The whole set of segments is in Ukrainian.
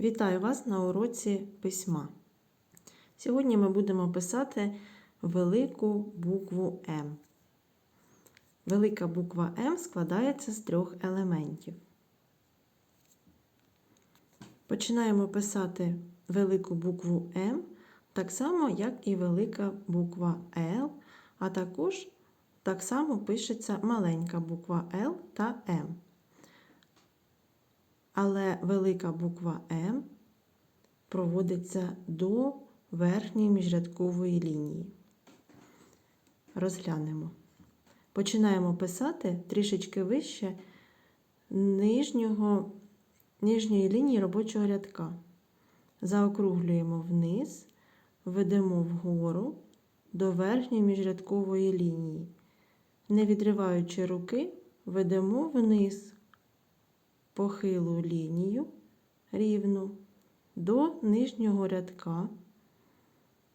Вітаю вас на уроці письма. Сьогодні ми будемо писати велику букву М. Велика буква М складається з трьох елементів. Починаємо писати велику букву М так само, як і велика буква Л, а також так само пишеться маленька буква Л та М. Але велика буква М проводиться до верхньої міжрядкової лінії. Розглянемо. Починаємо писати трішечки вище нижнього, нижньої лінії робочого рядка. Заокруглюємо вниз, ведемо вгору до верхньої міжрядкової лінії. Не відриваючи руки, ведемо вниз похилу лінію рівну до нижнього рядка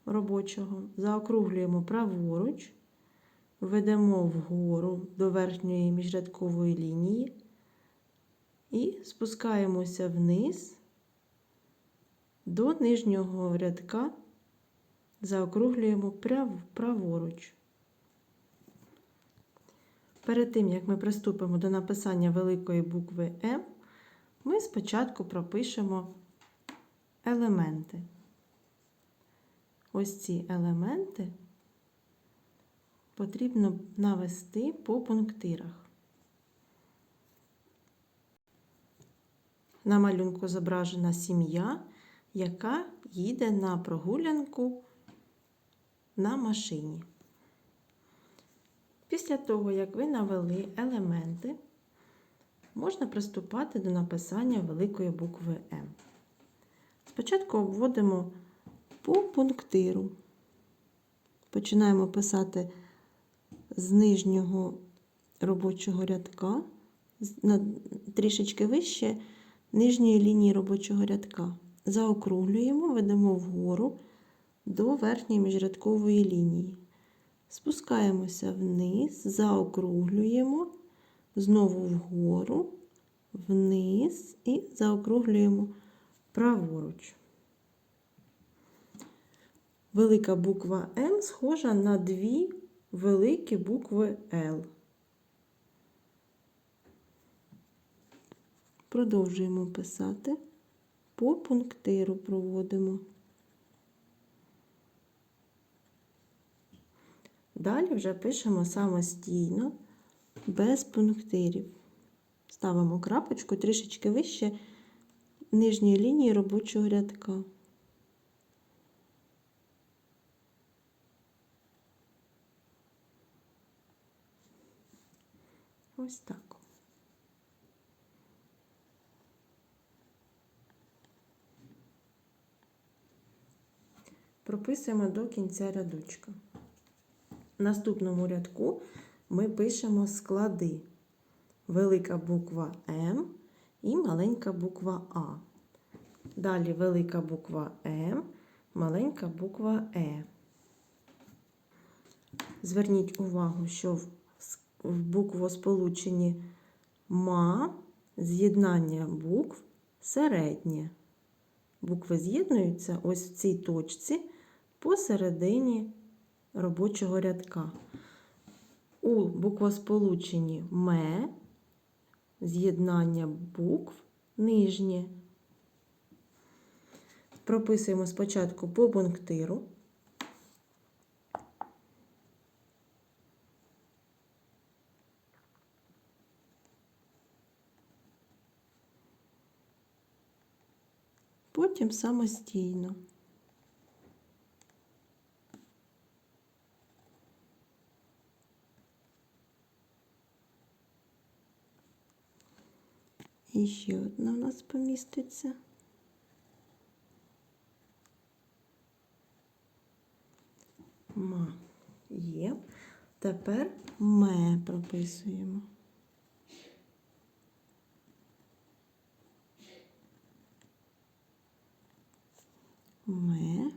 робочого, заокруглюємо праворуч, ведемо вгору до верхньої міжрядкової лінії і спускаємося вниз до нижнього рядка, заокруглюємо праворуч. Перед тим, як ми приступимо до написання великої букви М, ми спочатку пропишемо елементи. Ось ці елементи потрібно навести по пунктирах. На малюнку зображена сім'я, яка їде на прогулянку на машині. Після того, як ви навели елементи, можна приступати до написання великої букви М. Спочатку обводимо по пунктиру. Починаємо писати з нижнього робочого рядка, трішечки вище нижньої лінії робочого рядка. Заокруглюємо, ведемо вгору до верхньої міжрядкової лінії. Спускаємося вниз, заокруглюємо, знову вгору, вниз і заокруглюємо праворуч. Велика буква М схожа на дві великі букви Л. Продовжуємо писати, по пунктиру проводимо. Далі вже пишемо самостійно, без пунктирів. Ставимо крапочку трішечки вище нижньої лінії робочого рядка. Ось так. Прописуємо до кінця рядочка. В наступному рядку ми пишемо склади. Велика буква М і маленька буква А. Далі велика буква М, маленька буква Е. Зверніть увагу, що в буквосполученні ма з'єднання букв середнє. Букви з'єднуються ось в цій точці посередині робочого рядка. У буквосполученні ме з'єднання букв нижнє. Прописуємо спочатку по пунктиру. Потім самостійно. І ще одна у нас поміститься. Ма є. Тепер ме прописуємо. Ме.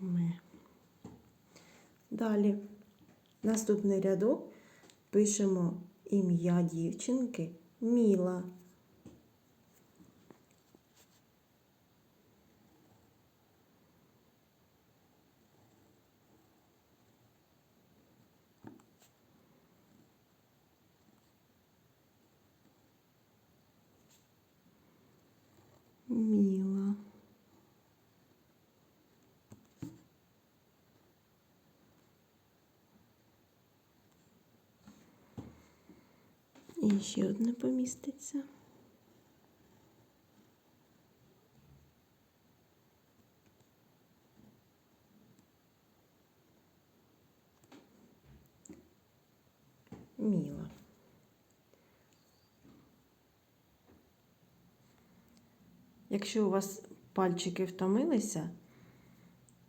Ме. Далі, наступний рядок пишемо ім'я дівчинки Міла. Міла. І ще одне поміститься. Міла. Якщо у вас пальчики втомилися,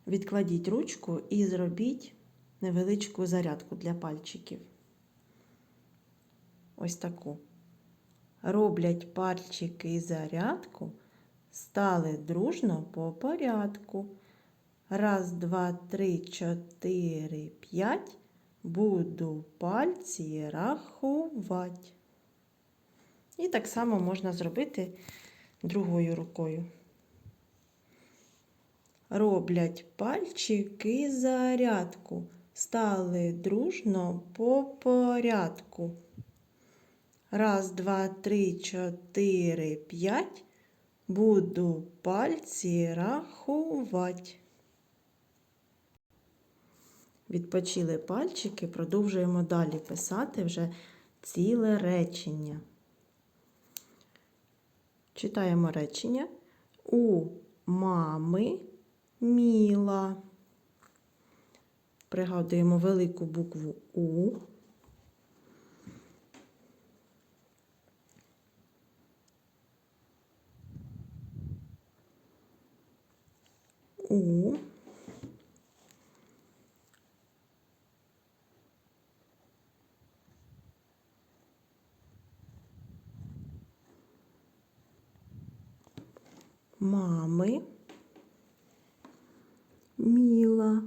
відкладіть ручку і зробіть невеличку зарядку для пальчиків. Ось таку. Роблять пальчики зарядку, стали дружно по порядку. Раз, два, три, чотири, п'ять. Буду пальці рахувати. І так само можна зробити другою рукою. Роблять пальчики зарядку, стали дружно по порядку. Раз, два, три, чотири, п'ять. Буду пальці рахувати. Відпочили пальчики, продовжуємо далі писати вже ціле речення. Читаємо речення. У мами міла. Пригадуємо велику букву У. У. Мами. Міла.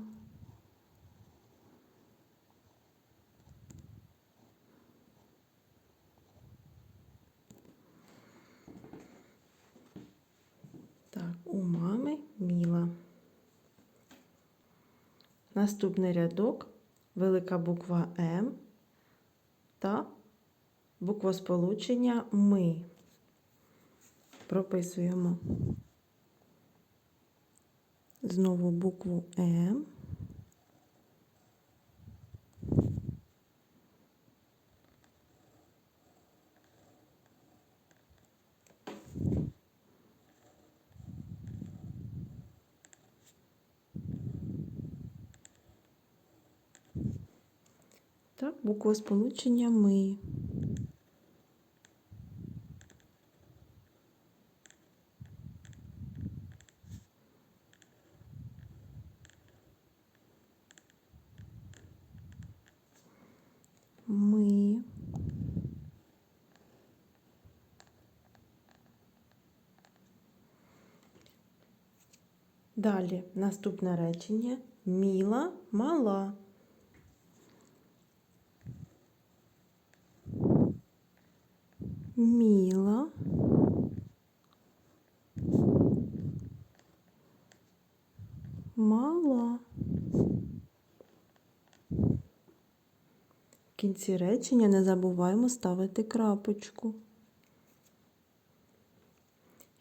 Так, у мами Міла. Наступний рядок велика буква М та буква сполучення Ми. Прописуємо знову букву М. Так, буква сполучення ми. Ми. Далі наступне речення Міла мала. Міла. Мала. В кінці речення не забуваємо ставити крапочку.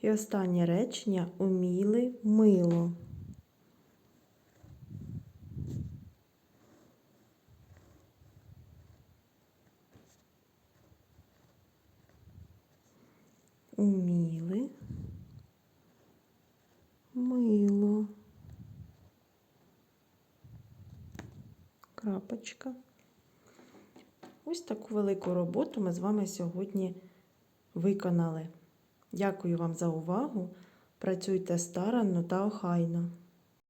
І останнє речення уміли мило. Уміли мило. Крапочка. Ось таку велику роботу ми з вами сьогодні виконали. Дякую вам за увагу. Працюйте старанно та охайно.